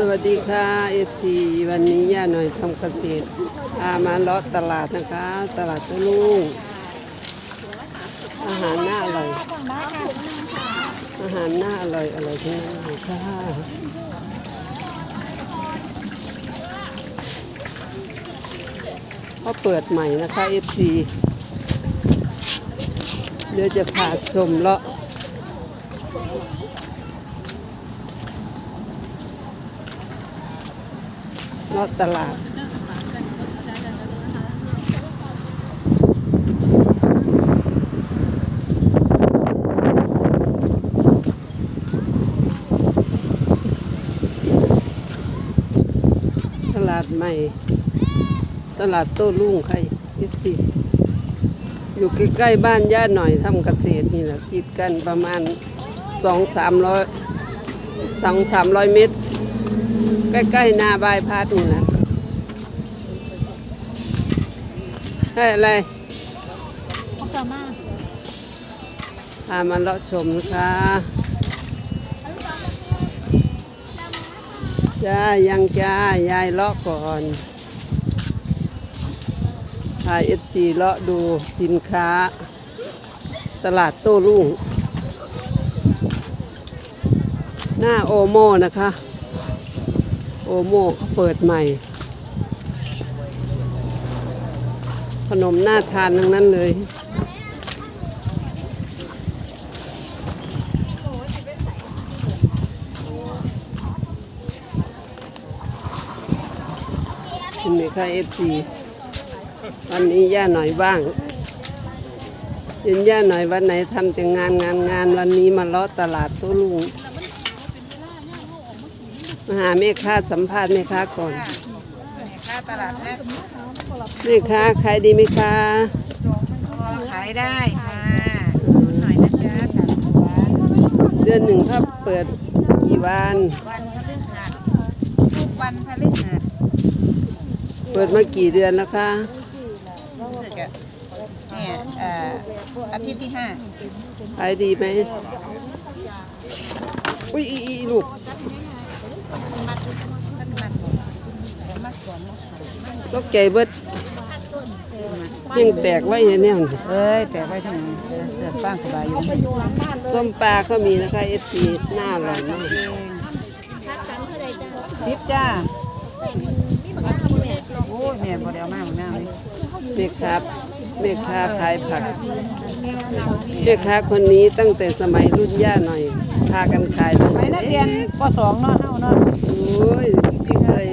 สวัสดีค่ะเอทีวันนี้ย่าหน่อยทำเกษตรพามาเลาะตลาดนะคะ ตลาดตะลุงอาหารน่าอร่อยอาหารน่าอร่อยอร่อยทั้งนั้นเลยค่ะก็เปิดใหม่นะคะเอทีเดี๋ยวจะพาชมเลาะ เลาะตลาดตลาดใหม่ ตลาดโต้รุ่งใครยิสิอยู่ใกล้ๆบ้านย่าหน่อยทำเกษตรนี่แหละติดกันประมาณสองสามร้อยสองสามร้อยเมตร ใกล้ๆหนาบายพาดนี่แหละให้อะไรเขาเกิดมากพามาเลาะชมนะคะจ้ายังจ้ายายเลาะก่อนพาเอฟซีเลาะดูสินค้า ตลาดโต้รุ่งหน้าโอโมนะคะ โอโมเขาเปิดใหม่ ขนมน่าทานทั้งนั้นเลยเห็นไหมคะเอฟซีวันนี้ย่าหน่อยบ้างเห็นย่าหน่อยวันไหนทำแต่งานงานงานวันนี้มาเลาะตลาดโต้ลุง มาหาแม่ค้าสัมภาษณ์แม่ค้าก่อนค่าตลาดนัดแม่ค้าขายดีไหมคะพอขายได้ค่ะหน่อยนะจ๊ะสามสิบบาทเดือนหนึ่งถ้าเปิดกี่วันวันพฤหัสทุกวันพฤหัสเปิดมากี่เดือนแล้วคะรู้สึกอะเนี่ยเอ่ออาทิตย์ที่ห้าขายดีไหมอุ้ยอีอีลูก ก็แก่เบิดยังแตกไว้เนี่ยเอ้ย แต่ไว้ทางเสือเสือฟางสบายอยู่ส้มปลาก็มีนะคะเอฟซีหน้าอร่อยมากสิบจ้าโอ้ยแม่บ่ได้เอามาหมดหน้าเลยแม่ค้าแม่ค้าขายผักแม่ค้าคนนี้ตั้งแต่สมัยรุ่นย่าหน่อย พากันขายตั้งไปแต่นักเรียนปสองเนาะเฮาเนาะโอ้ยพี่เคย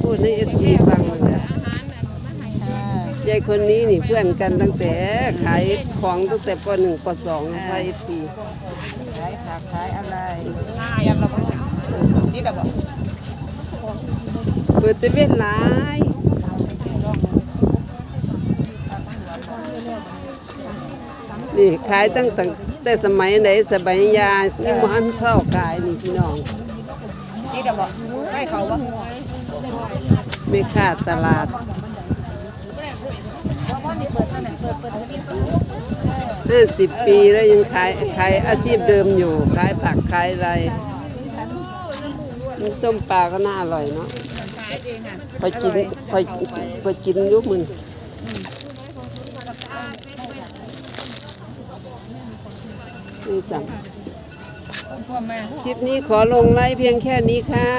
พูดให้เอฟซีฟังเลยนะค่ะยายคนนี้นี่เพื่อนกันตั้งแต่ขายของตั้งแต่ปหนึ่งปสองนะคะเอฟซีขายผักขายอะไรเตรียมระบบนี่ระบบเปิดเตเวนหลาย นี่ขายตั้งแต่สมัยไหนสมัยยานี่มันเข้าขายนี่พี่น้องนี่ระบบให้เขาบ่ไม่ขาดตลาดห้าสิบปีแล้วยังขายขายอาชีพเดิมอยู่ ขายผักขายอะไรส้มปลาก็น่าอร่อยเนาะขายเองอะพอกินพอพอกินยุบมึง นี่สั่งคลิปนี้ขอลงไลฟ์เพียงแค่นี้ค่ะ